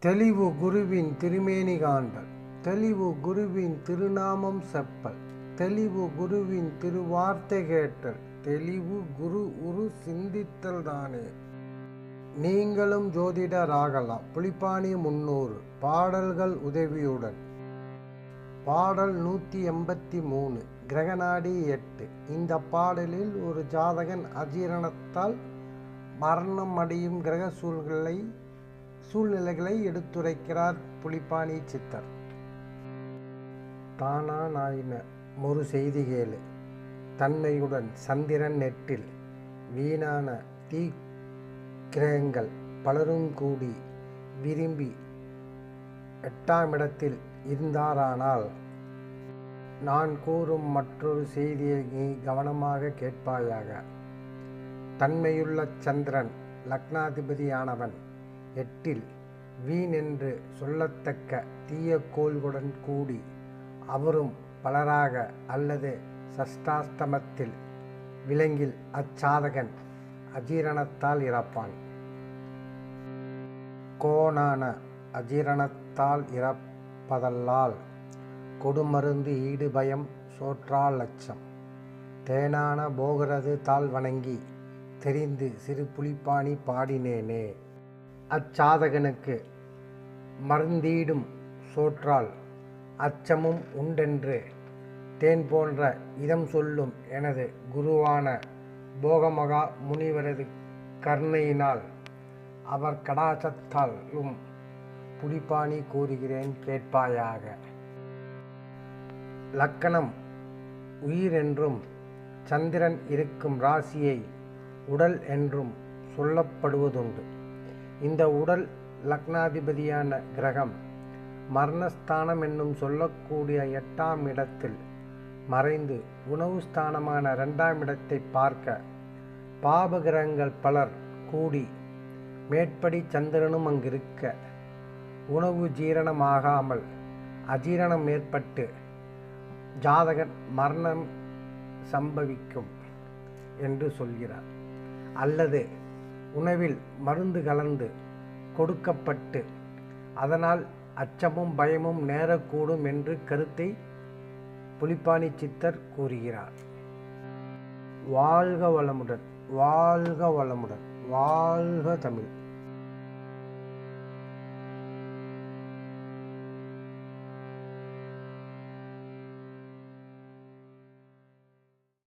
தெளிவு குருவின் திருமேனி காண்டல் தெளிவு குருவின் திருநாமம் செப்பல். தெளிவு குருவின் திருவார்த்தை கேட்டல். தெளிவு குரு உரு சிந்தித்தல் தானே. நீங்களும் ஜோதிடராகலாம். புலிப்பாணி முன்னூறு. பாடல்கள் உதவியுடன். பாடல் நூற்றி எண்பத்தி மூணு. கிரகநாடி எட்டு. இந்த பாடலில் ஒரு ஜாதகன் அஜீரணத்தால் மரணம் அடையும் கிரக சூழ்களை சூழ்நிலைகளை எடுத்துரைக்கிறார் புலிப்பாணி சித்தர். தானா நாயின ஒரு செய்தி கேளு. தன்மையுடன் சந்திரன் நெட்டில் வீணான தீ கிரகங்கள் பலரும் கூடி விரும்பி எட்டாமிடத்தில் இருந்தாரானால் நான் கூறும் மற்றொரு செய்தியை நீ கவனமாக கேட்பாயாக. தன்மையுள்ள சந்திரன் லக்னாதிபதியானவன் எட்டில் வீண் என்று சொல்லத்தக்க தீய கோள்களுடன் கூடி அவரும் பலராக அல்லது சஷ்டாஸ்தமத்தில் விலங்கில் அச்சாதகன் அஜீரணத்தால் இறப்பான். கோணான அஜீரணத்தால் இறப்பதல்லால் கொடுமருந்து ஈடு பயம் சோற்றால் லட்சம். தேனான போகிறது தாள் வணங்கி தெரிந்து சிறு புலிப்பாணி பாடினேனே. அச்சாதகனுக்கு மருந்தீடும் சோற்றால் அச்சமும் உண்டென்று தேன் போன்ற இதம் சொல்லும் எனது குருவான போகமகா முனிவரது கருணையினால் அவர் கடாசத்தாலும் புலிபாணி கூறுகிறேன் கேட்பாயாக. லக்கணம் உயிர் என்றும் சந்திரன் இருக்கும் ராசியை உடல் என்றும் சொல்லப்படுவதுண்டு. இந்த உடல் லக்னாதிபதியான கிரகம் மரணஸ்தானம் என்னும் சொல்லக்கூடிய எட்டாம் இடத்தில் மறைந்து உணவு ஸ்தானமான ரெண்டாம் இடத்தை பார்க்க பாபகிரகங்கள் பலர் கூடி மேற்படி சந்திரனும் அங்கிருக்க உணவு ஜீரணமாகாமல் அஜீரணம் ஏற்பட்டு ஜாதகன் மரணம் சம்பவிக்கும் என்று சொல்கிறார். அல்லது உணவில் மருந்து கலந்து கொடுக்கப்பட்டு அதனால் அச்சமும் பயமும் நேரக்கூடும் என்று கருத்தை புலிப்பாணி சித்தர் கூறுகிறார். வாழ்க வளமுடன் வாழ்க வளமுடன் வாழ்க தமிழ்.